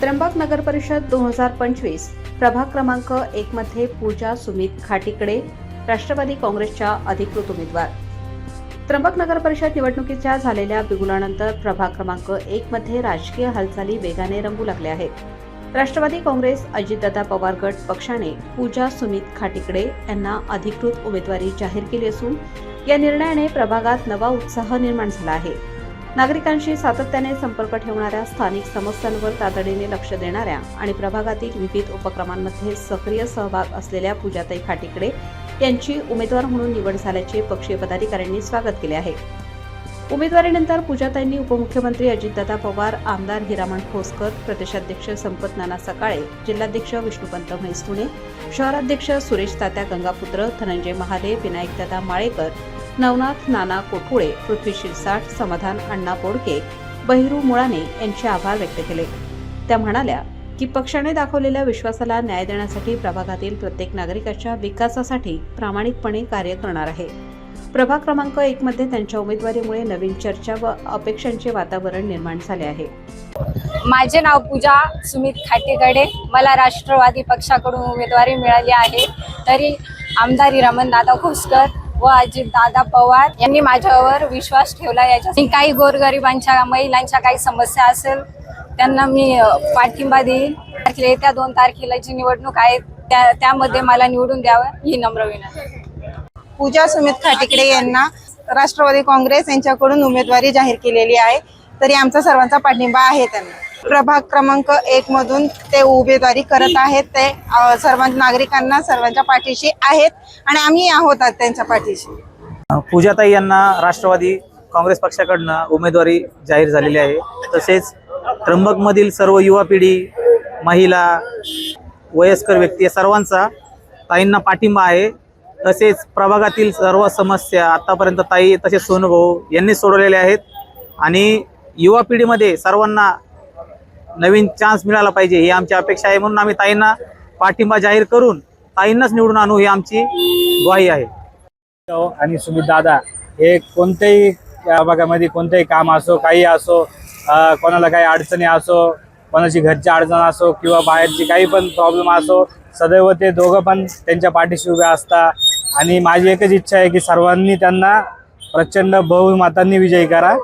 त्र्यंबक नगर परिषद दोन हजार पंचवीस प्रभाग क्रमांक एक मध्ये पूजा सुमित खाटीकडे राष्ट्रवादी काँग्रेसच्या अधिकृत उमेदवार. त्र्यंबक नगर परिषद निवडणुकीच्या झालेल्या बिगुलानंतर प्रभाग क्रमांक एक मध्ये राजकीय हालचाली वेगाने रंगू लागल्या आहेत. राष्ट्रवादी काँग्रेस अजितदादा पवार गट पक्षाने पूजा सुमित खाटीकडे यांना अधिकृत उमेदवारी जाहीर केली असून या निर्णयाने प्रभागात नवा उत्साह निर्माण झाला आहे. नागरिकांशी सातत्याने संपर्क ठेवणाऱ्या स्थानिक समस्यांवर तातडीने लक्ष देणाऱ्या आणि प्रभागातील विविध उपक्रमांमध्ये सक्रिय सहभाग असलेल्या पूजाताई खाटीकडे यांची उमेदवार म्हणून निवड झाल्याचे पक्षीय पदाधिकाऱ्यांनी स्वागत केले आहे. उमेदवारीनंतर पूजाताईंनी उपमुख्यमंत्री अजितदादा पवार आमदार हिरामण ठोसकर प्रदेशाध्यक्ष संपत नाना सकाळे जिल्हाध्यक्ष विष्णुपंत म्हैसुणे शहराध्यक्ष सुरेश तात्या गंगापुत्र धनंजय महाले विनायकदादा माळेकर नवनाथ नाना कोठुळे पृथ्वी शिरसाट समाधान अण्णा बोडके बहिरू मुळाने यांचे आभार व्यक्त केले. त्या म्हणाल्या की पक्षाने दाखवलेल्या विश्वासाला न्याय देण्यासाठी प्रभागातील प्रत्येक नागरिकाच्या विकासासाठी प्रामाणिकपणे कार्य करणार आहे. प्रभाग क्रमांक एक मध्ये त्यांच्या उमेदवारीमुळे नवीन चर्चा व अपेक्षांचे वातावरण निर्माण झाले आहे. माझे नाव पूजा सुमित खाटेगडे. मला राष्ट्रवादी पक्षाकडून उमेदवारी मिळाली आहे. तरी आमदार रमण दादा घोसकर व अजित दादा पवार यांनी माझ्यावर विश्वास ठेवला याच्या आणि काही गोरगरिबांच्या महिलांच्या काही समस्या असेल त्यांना मी पाठिंबा देईन त्या येत्या दोन तारखेला जी निवडणूक आहे त्या त्यामध्ये मला निवडून द्यावं ही नम्र विनंती. पूजा सुमित खाटिकडे यांना राष्ट्रवादी काँग्रेस यांच्याकडून उमेदवारी जाहीर केलेली आहे. तरी आमचा सर्वांचा पाठिंबा आहे त्यांना. प्रभाग क्रमांक एक मधून ते उमेदवारी करत आहेत. ते सर्व नागरिकांना सर्वांच्या पाठीशी आहेत आणि आम्ही आहोत त्यांच्या पाठीशी. पूजाताई यांना राष्ट्रवादी काँग्रेस पक्षाकडनं उमेदवारी जाहीर झालेली आहे. तसेच त्र्यंबकमधील सर्व युवा पिढी महिला वयस्कर व्यक्ती या सर्वांचा ताईंना पाठिंबा आहे. तसेच प्रभागातील सर्व समस्या आतापर्यंत ताई तसेच सोनूभाऊ यांनी सोडवलेल्या आहेत. आणि युवा पिढीमध्ये सर्वांना नवीन चान्स मिळाला पाहिजे ही आमची अपेक्षा आहे. म्हणून आम्ही ताईंना पाठिंबा जाहीर करून ताईंनाच निवडून आणू ही आमची ग्वाही आहे. आणि सुमित दादा हे कोणत्याही या भागामध्ये कोणतंही काम असो काही असो कोणाला काही अडचणी असो कोणाची घरची अडचण असो किंवा बाहेरची काही पण प्रॉब्लेम असो सदैव ते दोघं पण त्यांच्या पाठीशी उभे असतात आणि माझी एकच इच्छा आहे की सर्वांनी त्यांना प्रचंड बहुमतांनी विजयी करा.